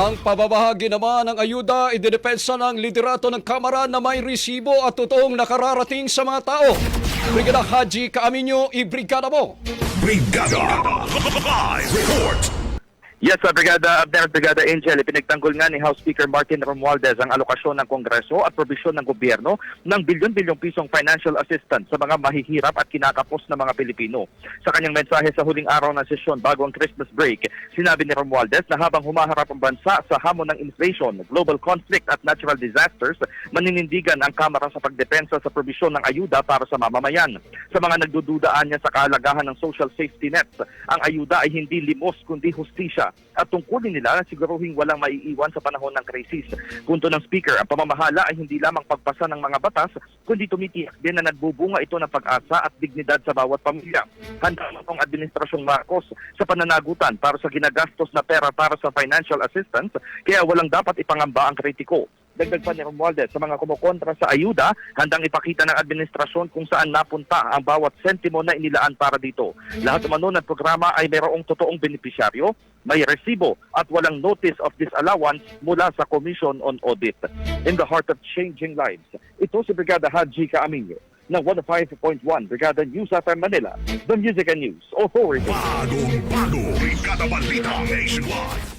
Ang pababahagi naman ng ayuda ididepensa ng liderato ng Kamara na may resibo at totoong nakararating sa mga tao. Brigada Haji Kaaminyo, ibrigada mo! Brigada Live Report Yes, sa Brigada Abner Brigada Angel, ipinagtanggol nga ni House Speaker Martin Romualdez ang alokasyon ng Kongreso at probisyon ng gobyerno ng bilyon-bilyong pisong financial assistance sa mga mahihirap at kinakapos na mga Pilipino. Sa kanyang mensahe sa huling araw ng sesyon bago ang Christmas break, sinabi ni Romualdez na habang humaharap ang bansa sa hamon ng inflation, global conflict at natural disasters, maninindigan ang Kamara sa pagdepensa sa probisyon ng ayuda para sa mamamayan. Sa mga nagdududaan niya sa kahalagahan ng social safety nets, ang ayuda ay hindi limos kundi hustisya at tungkulin nila na siguruhing walang maiiwan sa panahon ng krisis. Punto ng Speaker, ang pamamahala ay hindi lamang pagpasa ng mga batas, kundi tumitiyak din na nagbubunga ito ng pag-asa at dignidad sa bawat pamilya. Handa ang Administrasyong Marcos sa pananagutan para sa ginagastos na pera para sa financial assistance, kaya walang dapat ipangamba ang kritiko. Dagdag pa ni Romualdez sa mga kumukontra sa ayuda, handang ipakita ng administrasyon kung saan napunta ang bawat sentimo na inilaan para dito. Lahat naman ng programa ay mayroong totoong benepisyaryo, may resibo at walang notice of disallowance mula sa Commission on Audit. In the heart of changing lives, ito si Brigada Haji Kaaminyo ng 105.1 Brigada News FM Manila, the Music and News Authority. Bagong bago Brigada Balita Nationwide